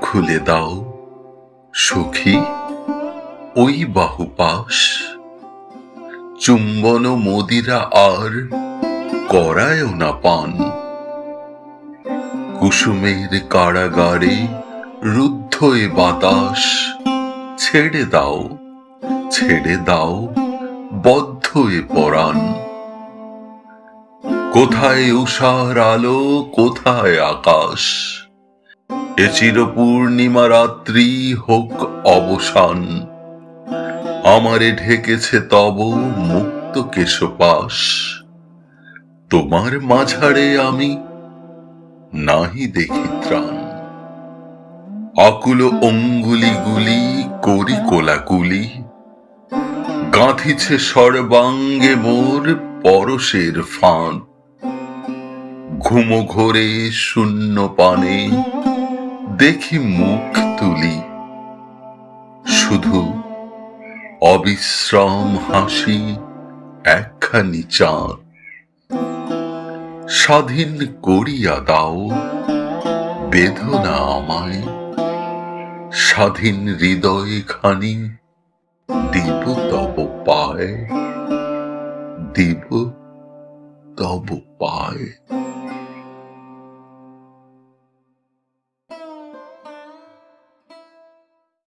খুলে দাও। সখী, ওই বাহুপাশ চুম্বন মদিরা আর করায়ও না পান। কুসুমের কারাগারে রুদ্ধ এ বাতাস। ছেড়ে দাও ছেড়ে দাও বদ্ধ এ পরাণ। কোথায় উষার আলো, কোথায় আকাশ? এ চির পূর্ণিমা রাত্রি হোক অবসান। আমারে ঢেকেছে তব মুক্ত কেশপাশ তোমার মাঝারে আমি নাহি দেখি ত্রাণ। আকুল অঙ্গুলিগুলি করি কোলাকুলি। গাঁথিছে সর্বাঙ্গে মোর পরশের ফাঁদ। ঘুমো ঘোরে শূন্য পানে দেখি মুখ তুলি। শুধু অবিশ্রাম হাসি একখানি চাঁদ। স্বাধীন করিয়া দাও বেদনা আমায়। স্বাধীন হৃদয় খানি দিব তব পায়। দিব তব পায়।